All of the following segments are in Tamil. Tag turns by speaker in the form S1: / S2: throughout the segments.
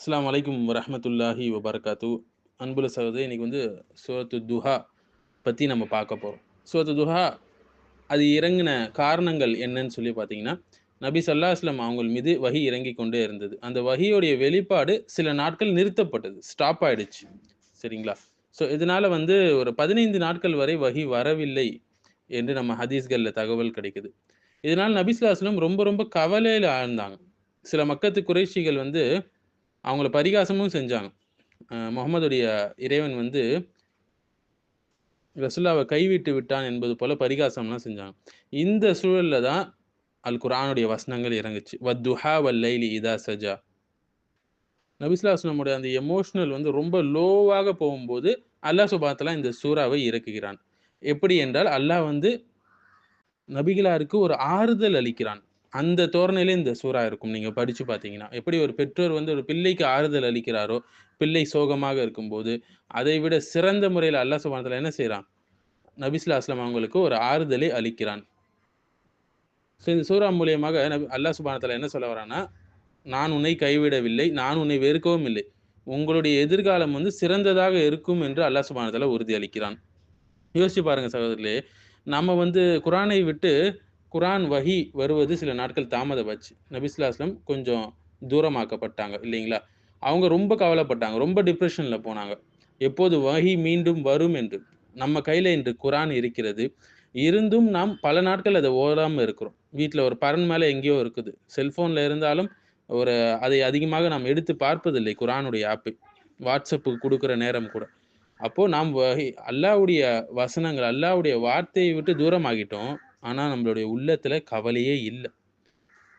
S1: அஸ்லாம் அலைக்கும் வரமத்துல்லாஹி வபர்காத்து. அன்புல சகோதரி இன்னைக்கு வந்து சூரத்து துஹா பற்றி நம்ம பார்க்க போகிறோம் சூரத்து துஹா அது இறங்கின காரணங்கள் என்னன்னு சொல்லி பார்த்தீங்கன்னா நபி சல்லாஹ்லம் அவங்க மீது வகி இறங்கி கொண்டே இருந்தது. அந்த வகியோடைய வெளிப்பாடு சில நாட்கள் நிறுத்தப்பட்டது ஸ்டாப் ஆயிடுச்சு. சரிங்களா? ஸோ இதனால் வந்து ஒரு பதினைந்து நாட்கள் வரை வகி வரவில்லை என்று நம்ம ஹதீஸ்களில் தகவல் கிடைக்குது. இதனால் நபிஸ்லாஸ்லம் ரொம்ப ரொம்ப கவலையில் ஆழ்ந்தாங்க. சில மக்கத்து குறைஷிகள் வந்து அவங்கள பரிகாசமும் செஞ்சாங்க. முகமதுடைய இறைவன் வந்து ரசுல்லாவை கைவிட்டு விட்டான் என்பது போல பரிகாசம்லாம் செஞ்சாங்க. இந்த சூழல்ல தான் அல் குரானுடைய வசனங்கள் இறங்குச்சு. வத்துஹா வல்லைலி இதா சஜா. நபிஸ்லாஸ்லமுடைய அந்த எமோஷனல் வந்து ரொம்ப லோவாக போகும்போது அல்லாஹ் சுபாத்தலா இந்த சூறாவை இறக்குகிறான். எப்படி என்றால் அல்லாஹ் வந்து நபிகளாருக்கு ஒரு ஆறுதல் அளிக்கிறான். அந்த தோரணையில இந்த சூறா இருக்கும். நீங்க படிச்சு பார்த்தீங்கன்னா எப்படி ஒரு பெற்றோர் வந்து ஒரு பிள்ளைக்கு ஆறுதல் அளிக்கிறாரோ பிள்ளை சோகமாக இருக்கும்போது அதை விட சிறந்த முறையில் அல்லாஹ் சுபானத்தில் என்ன செய்யறான் நபிஸ்லா அஸ்லாம் அவங்களுக்கு ஒரு ஆறுதலை அளிக்கிறான். ஸோ இந்த சூறா மூலியமாக நபி அல்லாஹ் சுபானத்துல என்ன சொல்ல வரான்னா நான் உன்னை கைவிடவில்லை நான் உன்னை வெறுக்கவும் இல்லை. உங்களுடைய எதிர்காலம் வந்து சிறந்ததாக இருக்கும் என்று அல்லாஹ் சுபானத்தில் உறுதி அளிக்கிறான். யோசிச்சு பாருங்க சகோதரிலே நம்ம வந்து குரானை விட்டு குரான் வஹி வருவது சில நாட்கள் தாமதமாச்சு. நபிஸ்லாஸ்லம் கொஞ்சம் தூரமாக்கப்பட்டாங்க இல்லைங்களா? அவங்க ரொம்ப கவலைப்பட்டாங்க ரொம்ப டிப்ரெஷனில் போனாங்க. எப்போது வகி மீண்டும் வரும் என்று. நம்ம கையில் இன்று குரான் இருக்கிறது. இருந்தும் நாம் பல நாட்கள் அதை ஓடாமல் இருக்கிறோம். வீட்டில் ஒரு பரன் மேலே எங்கேயோ இருக்குது. செல்ஃபோனில் இருந்தாலும் ஒரு அதை அதிகமாக நாம் எடுத்து பார்ப்பதில்லை குரானுடைய ஆப்பை வாட்ஸ்அப்புக்கு கொடுக்குற நேரம் கூட. அப்போது நாம் வஹி அல்லாவுடைய வசனங்கள் அல்லாவுடைய வார்த்தையை விட்டு தூரமாகிட்டோம். ஆனால் நம்மளுடைய உள்ளத்தில் கவலையே இல்லை.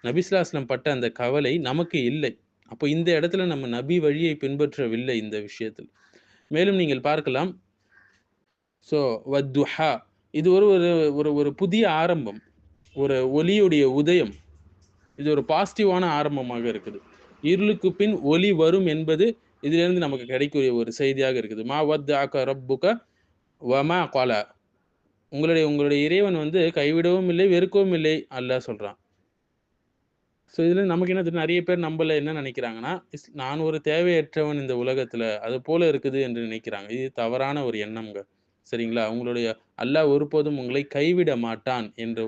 S1: நபிஸ்லாஸ்லம் பட்ட அந்த கவலை நமக்கு இல்லை. அப்போ இந்த இடத்துல நம்ம நபி வழியை பின்பற்றவில்லை இந்த விஷயத்தில். மேலும் நீங்கள் பார்க்கலாம். ஸோ வத்துஹா இது ஒரு ஒரு ஒரு ஒரு புதிய ஆரம்பம். ஒரு ஒலியுடைய உதயம். இது ஒரு பாசிட்டிவான ஆரம்பமாக இருக்குது. இருளுக்கு பின் ஒலி வரும் என்பது இதிலிருந்து நமக்கு கிடைக்கக்கூடிய ஒரு செய்தியாக இருக்குது. மா வத் ஆக்க ரப்புக வமா கொலா உங்களுடைய உங்களுடைய இறைவன் வந்து கைவிடவும் இல்லை வெறுக்கவும் இல்லை அல்ல சொல்கிறான் ஸோ இதில் நமக்கு என்ன தெரியும்? நிறைய பேர் நம்மள என்ன நினைக்கிறாங்கன்னா நான் ஒரு தேவையற்றவன் இந்த உலகத்தில் அது போல இருக்குது என்று நினைக்கிறாங்க. இது தவறான ஒரு எண்ணம்ங்க. சரிங்களா? உங்களுடைய அல்லாஹ் ஒருபோதும் உங்களை கைவிட மாட்டான் என்ற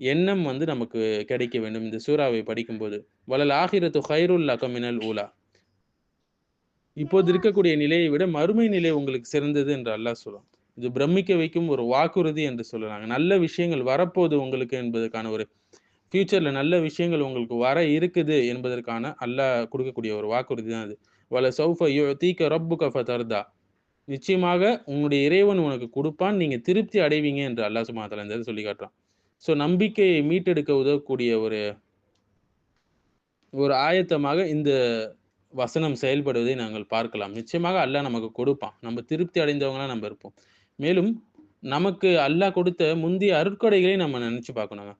S1: எண்ணம் வந்து நமக்கு கிடைக்க வேண்டும். இந்த சூறாவை படிக்கும்போது வளல் ஆகிரத்து ஹைருல் அகமினல் ஊலா. இப்போது இருக்கக்கூடிய நிலையை விட மறுமை நிலை உங்களுக்கு சிறந்தது என்று அல்லாஹ் சொல்லும் இது பிரமிக்க வைக்கும் ஒரு வாக்குறுதி என்று சொல்லலாங்க. நல்ல விஷயங்கள் வரப்போகுது உங்களுக்கு என்பதற்கான ஒரு ஃபியூச்சர்ல நல்ல விஷயங்கள் உங்களுக்கு வர இருக்குது என்பதற்கான அல்லாஹ் கொடுக்கக்கூடிய ஒரு வாக்குறுதி தான் அது. வல சௌஃப தீக்க ரப்பு கஃப தர்தா நிச்சயமாக உங்களுடைய இறைவன் உனக்கு கொடுப்பான் நீங்க திருப்தி அடைவீங்க என்று அல்லாஹ் சுமாத்தல இந்த சொல்லி காட்டுறான். ஸோ நம்பிக்கையை மீட்டெடுக்க உதவக்கூடிய ஒரு ஒரு ஆயத்தமாக இந்த வசனம் செயல்படுவதை நாங்கள் பார்க்கலாம். நிச்சயமாக அல்லாஹ் நமக்கு கொடுப்பான். நம்ம திருப்தி அடைந்தவங்களாம் நம்ம இருப்போம். மேலும் நமக்கு அல்லாஹ் கொடுத்த முந்தைய அருட்கொடைகளை நம்ம நினச்சி பார்க்கணுங்க.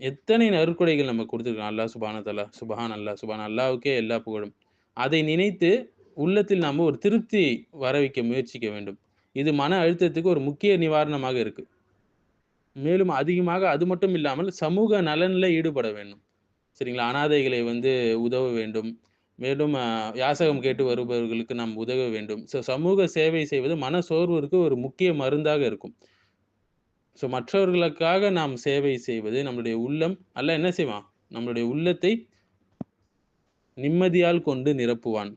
S1: எத்தனை அருட்கொடைகள் நம்ம கொடுத்துருக்கோம்? அல்லாஹ் சுபான தலா சுபான் அல்லாஹ் சுபான் அல்லாவுக்கே எல்லா புகழும். அதை நினைத்து உள்ளத்தில் நாம் ஒரு திருப்தி வர வைக்க முயற்சிக்க வேண்டும். இது மன அழுத்தத்துக்கு ஒரு முக்கிய நிவாரணமாக இருக்கு. மேலும் அதிகமாக அது மட்டும் இல்லாமல் சமூக நலனில் ஈடுபட வேண்டும். சரிங்களா? அனாதைகளை வந்து உதவ வேண்டும். மேலும் யாசகம் கேட்டு வருபவர்களுக்கு நாம் உதவ வேண்டும். ஸோ சமூக சேவை செய்வது மன சோர்விற்கு ஒரு முக்கிய மருந்தாக இருக்கும். ஸோ மற்றவர்களுக்காக நாம் சேவை செய்வது நம்மளுடைய உள்ளம் அல்ல என்ன செய்வான்? நம்மளுடைய உள்ளத்தை நிம்மதியால் கொண்டு நிரப்புவான்.